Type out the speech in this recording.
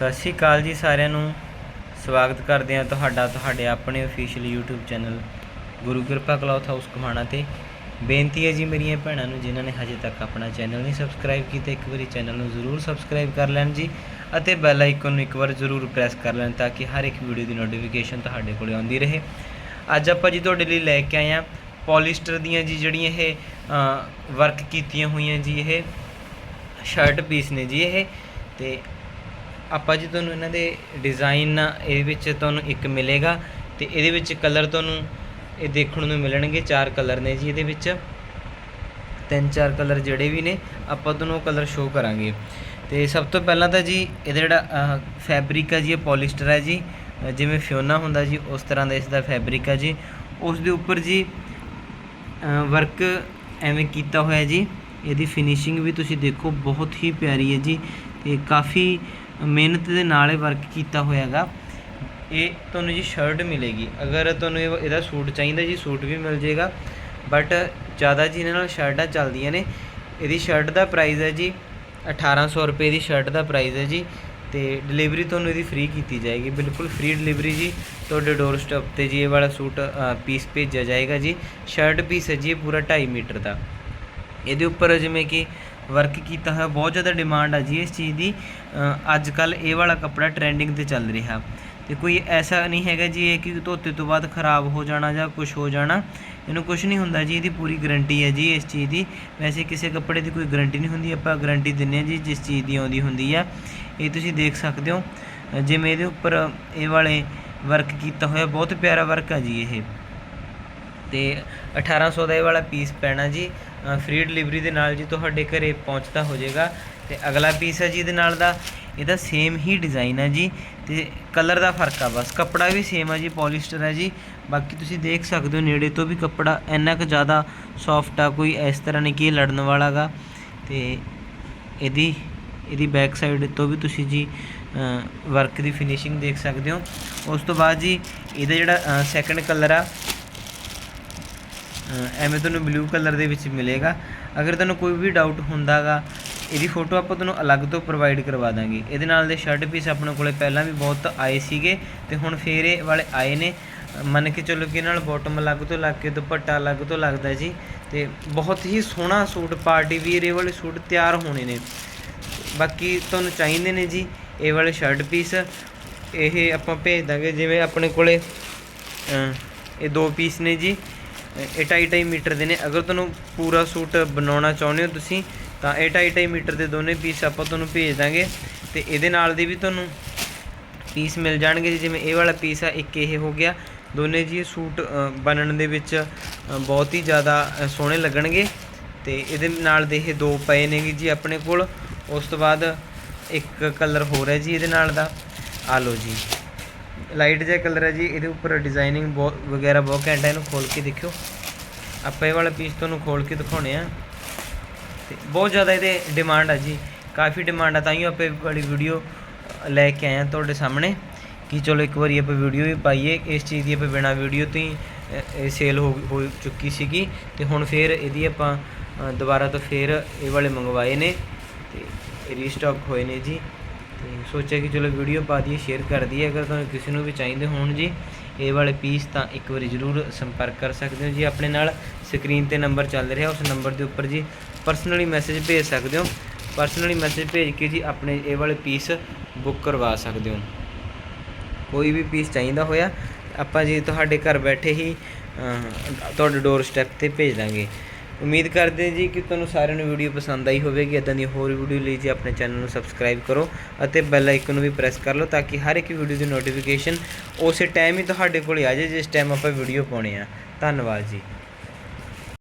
ਸਤਿ ਸ਼੍ਰੀ ਅਕਾਲ ਜੀ ਸਾਰਿਆਂ ਨੂੰ। ਸਵਾਗਤ ਕਰਦੇ ਹਾਂ ਤੁਹਾਡਾ, ਤੁਹਾਡੇ ਆਪਣੇ ਅਫੀਸ਼ੀਅਲ YouTube ਚੈਨਲ ਗੁਰੂ ਕਿਰਪਾ ਕਲੌਥ ਹਾਊਸ ਕਮਾਣਾ ਤੇ। ਬੇਨਤੀ ਹੈ ਜੀ ਮੇਰੀਆਂ ਭੈਣਾਂ ਨੂੰ, ਜਿਨ੍ਹਾਂ ਨੇ ਹਜੇ ਤੱਕ ਆਪਣਾ ਚੈਨਲ ਨਹੀਂ ਸਬਸਕ੍ਰਾਈਬ ਕੀਤਾ, ਇੱਕ ਵਾਰੀ ਚੈਨਲ ਨੂੰ ਜ਼ਰੂਰ ਸਬਸਕ੍ਰਾਈਬ ਕਰ ਲੈਣ ਜੀ ਅਤੇ ਬੈਲ ਆਈਕਨ ਨੂੰ ਇੱਕ ਵਾਰ ਜ਼ਰੂਰ ਪ੍ਰੈਸ ਕਰ ਲੈਣ ਤਾਂ ਕਿ ਹਰ ਇੱਕ ਵੀਡੀਓ ਦੀ ਨੋਟੀਫਿਕੇਸ਼ਨ ਤੁਹਾਡੇ ਕੋਲ ਆਉਂਦੀ ਰਹੇ। ਅੱਜ ਆਪਾਂ ਜੀ ਤੁਹਾਡੇ ਲਈ ਲੈ ਕੇ ਆਏ ਹਾਂ ਪੋਲਿਸਟਰ ਦੀਆਂ ਜੀ ਜਿਹੜੀਆਂ ਇਹ ਵਰਕ ਕੀਤੀਆਂ ਹੋਈਆਂ ਜੀ, ਇਹ ਸ਼ਰਟ ਪੀਸ ਨੇ ਜੀ ਇਹ। ਤੇ ਆਪਾਂ ਜੀ ਤੁਹਾਨੂੰ ਇਹਨਾਂ ਦੇ ਡਿਜ਼ਾਈਨ ਇਹਦੇ ਵਿੱਚ ਤੁਹਾਨੂੰ ਇੱਕ ਮਿਲੇਗਾ ਤੇ ਇਹਦੇ ਵਿੱਚ ਕਲਰ ਤੁਹਾਨੂੰ ਇਹ ਦੇਖਣ ਨੂੰ ਮਿਲਣਗੇ, ਚਾਰ ਕਲਰ ਨੇ ਜੀ ਇਹਦੇ ਵਿੱਚ। ਤਿੰਨ ਚਾਰ ਕਲਰ ਜਿਹੜੇ ਵੀ ਨੇ, ਆਪਾਂ ਤੁਹਾਨੂੰ ਉਹ ਕਲਰ ਸ਼ੋਅ ਕਰਾਂਗੇ। ਤੇ ਸਭ ਤੋਂ ਪਹਿਲਾਂ ਤਾਂ ਜੀ ਇਹਦਾ ਜਿਹੜਾ ਫੈਬਰਿਕ ਹੈ ਜੀ, ਇਹ ਪੋਲਿਸਟਰ ਹੈ ਜੀ। ਜਿਵੇਂ ਫਿਓਨਾ ਹੁੰਦਾ ਜੀ, ਉਸ ਤਰ੍ਹਾਂ ਦਾ ਇਸ ਦਾ ਫੈਬਰਿਕ ਹੈ ਜੀ। ਉਸ ਦੇ ਉੱਪਰ ਜੀ ਵਰਕ ਐਵੇਂ ਕੀਤਾ ਹੋਇਆ ਜੀ। ਇਹਦੀ ਫਿਨਿਸ਼ਿੰਗ ਵੀ ਤੁਸੀਂ ਦੇਖੋ, ਬਹੁਤ ਹੀ ਪਿਆਰੀ ਹੈ ਜੀ। ਤੇ ਕਾਫੀ ਮਿਹਨਤ ਦੇ ਨਾਲ ਇਹ ਵਰਕ ਕੀਤਾ ਹੋਇਆ ਹੈਗਾ ਇਹ ਤੁਹਾਨੂੰ ਜੀ ਸ਼ਰਟ ਮਿਲੇਗੀ। ਅਗਰ ਤੁਹਾਨੂੰ ਇਹ ਇਹਦਾ ਸੂਟ ਚਾਹੀਦਾ ਜੀ, ਸੂਟ ਵੀ ਮਿਲ ਜਾਏਗਾ। ਬਟ ਜ਼ਿਆਦਾ ਜੀ ਇਹਨਾਂ ਨਾਲ ਸ਼ਰਟਾਂ ਚੱਲਦੀਆਂ ਨੇ। ਇਹਦੀ ਸ਼ਰਟ ਦਾ ਪ੍ਰਾਈਸ ਹੈ ਜੀ 1800 ਰੁਪਏ ਦੀ ਸ਼ਰਟ ਦਾ ਪ੍ਰਾਈਸ ਹੈ ਜੀ। ਤੇ ਡਿਲੀਵਰੀ ਤੁਹਾਨੂੰ ਇਹਦੀ ਫ੍ਰੀ ਕੀਤੀ ਜਾਏਗੀ। ਬਿਲਕੁਲ ਫ੍ਰੀ ਡਿਲੀਵਰੀ ਜੀ। ਤੁਹਾਡੇ ਡੋਰ ਸਟੈਪ ਤੇ ਜੀ ਇਹ ਵਾਲਾ ਸੂਟ ਪੀਸ ਭੇਜਿਆ ਜਾਏਗਾ ਜੀ। ਸ਼ਰਟ ਪੀਸ ਹੈ ਜੀ, ਇਹ ਪੂਰਾ 2.5 ਮੀਟਰ ਦਾ। ਇਹਦੇ ਉੱਪਰ ਜਿਵੇਂ ਕਿ ਵਰਕ ਕੀਤਾ ਹੋਇਆ, ਬਹੁਤ ਜ਼ਿਆਦਾ ਡਿਮਾਂਡ ਆ ਜੀ ਇਸ ਚੀਜ਼ ਦੀ। ਅੱਜ ਕੱਲ ਇਹ ਵਾਲਾ ਕੱਪੜਾ ਟ੍ਰੈਂਡਿੰਗ ਤੇ ਚੱਲ ਰਿਹਾ। ਤੇ ਕੋਈ ਐਸਾ ਨਹੀਂ ਹੈਗਾ ਜੀ ਇਹ ਕਿ ਧੋਤੇ ਤੋਂ ਬਾਅਦ ਖਰਾਬ ਹੋ ਜਾਣਾ ਜਾਂ ਕੁਝ ਹੋ ਜਾਣਾ। ਇਹਨੂੰ ਕੁਝ ਨਹੀਂ ਹੁੰਦਾ ਜੀ, ਇਹਦੀ ਪੂਰੀ ਗਾਰੰਟੀ ਹੈ ਜੀ ਇਸ ਚੀਜ਼ ਦੀ। ਵੈਸੇ ਕਿਸੇ ਕੱਪੜੇ ਦੀ ਕੋਈ ਗਾਰੰਟੀ ਨਹੀਂ ਹੁੰਦੀ, ਆਪਾਂ ਗਾਰੰਟੀ ਦਿੰਨੇ ਆ ਜੀ ਜਿਸ ਚੀਜ਼ ਦੀ ਆਉਂਦੀ ਹੁੰਦੀ ਆ। ਇਹ ਤੁਸੀਂ ਦੇਖ ਸਕਦੇ ਹੋ। ਜਿਵੇਂ ਇਹਦੇ ਉੱਪਰ ਇਹ ਵਾਲੇ ਵਰਕ ਕੀਤਾ ਹੋਇਆ, ਬਹੁਤ ਪਿਆਰਾ ਵਰਕ ਆ ਜੀ ਇਹ। ਤੇ 1800 ਦਾ ਇਹ ਵਾਲਾ ਪੀਸ ਪੈਣਾ ਜੀ। ਫ੍ਰੀ ਡਿਲੀਵਰੀ ਦੇ ਨਾਲ ਜੀ ਤੁਹਾਡੇ ਘਰੇ ਪਹੁੰਚਦਾ ਹੋ ਜਾਏਗਾ ਤੇ ਅਗਲਾ ਪੀਸ ਹੈ ਜੀ ਇਹਦੇ ਨਾਲ ਦਾ। ਇਹਦਾ ਸੇਮ ਹੀ ਡਿਜ਼ਾਈਨ ਹੈ ਜੀ। ਤੇ ਕਲਰ ਦਾ ਫ਼ਰਕ ਆ ਬਸ। ਕੱਪੜਾ ਵੀ ਸੇਮ ਹੈ ਜੀ ਪੋਲਿਸਟਰ ਹੈ ਜੀ। ਬਾਕੀ ਤੁਸੀਂ ਦੇਖ ਸਕਦੇ ਹੋ ਨੇੜੇ ਤੋਂ ਵੀ ਕੱਪੜਾ ਇੰਨਾ ਕੁ ਜ਼ਿਆਦਾ ਸੌਫਟ ਆ, ਕੋਈ ਇਸ ਤਰ੍ਹਾਂ ਨਹੀਂ ਕਿ ਇਹ ਲੜਨ ਵਾਲਾਗਾ। ਤੇ ਇਹਦੀ ਇਹਦੀ ਬੈਕ ਸਾਈਡ ਤੋਂ ਵੀ ਤੁਸੀਂ ਜੀ ਵਰਕ ਦੀ ਫਿਨਿਸ਼ਿੰਗ ਦੇਖ ਸਕਦੇ ਹੋ। ਉਸ ਤੋਂ ਬਾਅਦ ਜੀ ਇਹਦਾ ਜਿਹੜਾ ਸੈਕੰਡ ਕਲਰ ਆ ਐਵੇਂ ਤੁਹਾਨੂੰ ਬਲੂ ਕਲਰ ਦੇ ਵਿੱਚ ਮਿਲੇਗਾ। ਅਗਰ ਤੁਹਾਨੂੰ ਕੋਈ ਵੀ ਡਾਊਟ ਹੁੰਦਾਗਾ, ਇਹਦੀ ਫੋਟੋ ਆਪਾਂ ਤੁਹਾਨੂੰ ਅਲੱਗ ਤੋਂ ਪ੍ਰੋਵਾਈਡ ਕਰਵਾ ਦਾਂਗੇ। ਇਹਦੇ ਨਾਲ ਦੇ ਸ਼ਰਟ ਪੀਸ ਆਪਣੇ ਕੋਲੇ ਪਹਿਲਾਂ ਵੀ ਬਹੁਤ ਆਏ ਸੀਗੇ ਤੇ ਹੁਣ ਫੇਰ ਇਹ ਵਾਲੇ ਆਏ ਨੇ। ਮੰਨ ਕੇ ਚੱਲੋ ਕਿ ਇਹਨਾਂ ਨਾਲ ਬਾਟਮ ਅਲੱਗ ਤੋਂ ਲੱਗ ਕੇ, ਦੁਪੱਟਾ ਅਲੱਗ ਤੋਂ ਲੱਗਦਾ ਜੀ। ਤੇ ਬਹੁਤ ਹੀ ਸੋਹਣਾ ਸੂਟ ਪਾਰਟੀ ਵੀਰ ਇਹ ਵਾਲੇ ਸੂਟ ਤਿਆਰ ਹੋਣੇ ਨੇ। ਬਾਕੀ ਤੁਹਾਨੂੰ ਚਾਹੀਦੇ ਨੇ ਜੀ ਇਹ ਵਾਲੇ ਸ਼ਰਟ ਪੀਸ ਇਹ ਆਪਾਂ ਭੇਜ ਦਾਂਗੇ, ਜਿਵੇਂ ਆਪਣੇ ਕੋਲੇ ਇਹ ਦੋ ਪੀਸ ਨੇ ਜੀ। ਇਹ 2.5 ਮੀਟਰ ਦੇ ਨੇ। ਅਗਰ ਤੁਹਾਨੂੰ ਪੂਰਾ ਸੂਟ ਬਣਾਉਣਾ ਚਾਹੁੰਦੇ ਹੋ ਤੁਸੀਂ, ਤਾਂ ਇਹ 2.5 ਮੀਟਰ ਦੇ ਦੋਨੇ ਪੀਸ ਆਪਾਂ ਤੁਹਾਨੂੰ ਭੇਜ ਦਾਂਗੇ। ਤੇ ਇਹਦੇ ਨਾਲ ਦੇ ਵੀ ਤੁਹਾਨੂੰ ਪੀਸ ਮਿਲ ਜਾਣਗੇ ਜੀ। ਜਿਵੇਂ ਇਹ ਵਾਲਾ ਪੀਸ ਆ, ਇੱਕ ਇਹ ਹੋ ਗਿਆ। ਦੋਨੇ ਜੀ ਸੂਟ ਬਣਨ ਦੇ ਵਿੱਚ ਬਹੁਤ ਹੀ ਜ਼ਿਆਦਾ ਸੋਹਣੇ ਲੱਗਣਗੇ। ਤੇ ਇਹਦੇ ਨਾਲ ਦੇ ਇਹ ਦੋ ਪਏ ਨੇਗੇ ਜੀ ਆਪਣੇ ਕੋਲ। ਉਸ ਤੋਂ ਬਾਅਦ ਇੱਕ ਕਲਰ ਹੋਰ ਹੈ ਜੀ ਇਹਦੇ ਨਾਲ ਦਾ। ਆ ਲਓ ਜੀ। ਲਾਈਟ ਜਿਹਾ ਕਲਰ ਹੈ ਜੀ, ਇਹਦੇ ਉੱਪਰ ਡਿਜ਼ਾਈਨਿੰਗ ਬਹੁਤ ਵਗੈਰਾ ਬਹੁਤ ਘੈਂਟ ਹੈ, ਇਹਨੂੰ ਖੋਲ ਕੇ ਦੇਖਿਓ। ਆਪਾਂ ਇਹ ਵਾਲਾ ਪੀਸ ਤੁਹਾਨੂੰ ਖੋਲ ਕੇ ਦਿਖਾਉਣੇ ਆ। ਤੇ ਬਹੁਤ ਜ਼ਿਆਦਾ ਇਹਦੇ ਡਿਮਾਂਡ ਆ ਜੀ, ਕਾਫੀ ਡਿਮਾਂਡ ਆ, ਤਾਂ ਹੀ ਆਪਾਂ ਵਾਲੀ ਵੀਡੀਓ ਲੈ ਕੇ ਆਏ ਆ ਤੁਹਾਡੇ ਸਾਹਮਣੇ ਕਿ ਚਲੋ ਇੱਕ ਵਾਰੀ ਆਪਾਂ ਵੀਡੀਓ ਵੀ ਪਾਈਏ। ਇਸ ਚੀਜ਼ ਦੀ ਆਪਾਂ ਬਿਨਾ ਵੀਡੀਓ ਤੋਂ ਹੀ ਇਹ ਸੇਲ ਹੋ ਚੁੱਕੀ ਸੀਗੀ। ਤੇ ਹੁਣ ਫੇਰ ਇਹਦੀ ਆਪਾਂ ਦੁਬਾਰਾ ਤੋਂ ਫੇਰ ਇਹ ਵਾਲੇ ਮੰਗਵਾਏ ਨੇ ਤੇ ਰੀਸਟਾਕ ਹੋਏ ਨੇ ਜੀ। ਤੇ ਸੋਚਿਆ ਕਿ ਚਲੋ ਵੀਡੀਓ ਪਾ ਦਈਏ ਸ਼ੇਅਰ ਕਰ ਦਈਏ। ਅਗਰ ਤੁਹਾਨੂੰ ਕਿਸੇ ਨੂੰ ਵੀ ਚਾਹੀਦੇ ਹੋਣ ਜੀ, ਇਹ ਵਾਲੇ ਪੀਸ ਤਾਂ ਇੱਕ ਵਾਰੀ ਜ਼ਰੂਰ ਸੰਪਰਕ ਕਰ ਸਕਦੇ ਹੋ ਜੀ। ਆਪਣੇ ਨਾਲ ਸਕਰੀਨ ਤੇ ਨੰਬਰ ਚੱਲ ਰਿਹਾ, ਉਸ ਨੰਬਰ ਦੇ ਉੱਪਰ ਜੀ ਪਰਸਨਲੀ ਮੈਸੇਜ ਭੇਜ ਸਕਦੇ ਹੋ। ਪਰਸਨਲੀ ਮੈਸੇਜ ਭੇਜ ਕੇ ਜੀ ਆਪਣੇ ਇਹ ਵਾਲੇ ਪੀਸ ਬੁੱਕ ਕਰਵਾ ਸਕਦੇ ਹੋ। ਕੋਈ ਵੀ ਪੀਸ ਚਾਹੀਦਾ ਹੋਇਆ, ਆਪਾਂ ਜੀ ਤੁਹਾਡੇ ਘਰ ਬੈਠੇ ਹੀ ਤੁਹਾਡੇ ਡੋਰ ਸਟੈਪ ਤੇ ਭੇਜ ਦਾਂਗੇ। ਉਮੀਦ ਕਰਦੇ ਹਾਂ ਜੀ ਕਿ ਤੁਹਾਨੂੰ ਸਾਰਿਆਂ ਨੂੰ ਵੀਡੀਓ ਪਸੰਦ ਆਈ ਹੋਵੇਗੀ। ਇਦਾਂ ਦੀ ਹੋਰ ਵੀਡੀਓ ਲਈ ਜੀ ਆਪਣੇ ਚੈਨਲ ਨੂੰ ਸਬਸਕ੍ਰਾਈਬ ਕਰੋ ਅਤੇ ਬੈਲ ਆਈਕਨ ਨੂੰ ਵੀ ਪ੍ਰੈਸ ਕਰ ਲਓ ਤਾਂ ਕਿ ਹਰ ਇੱਕ ਵੀਡੀਓ ਦੀ ਨੋਟੀਫਿਕੇਸ਼ਨ ਉਸੇ ਟਾਈਮ ਹੀ ਤੁਹਾਡੇ ਕੋਲ ਆ ਜਾਏ, ਜਿਸ ਟਾਈਮ ਆਪਾਂ ਵੀਡੀਓ ਪਾਉਣੇ ਆ। ਧੰਨਵਾਦ ਜੀ।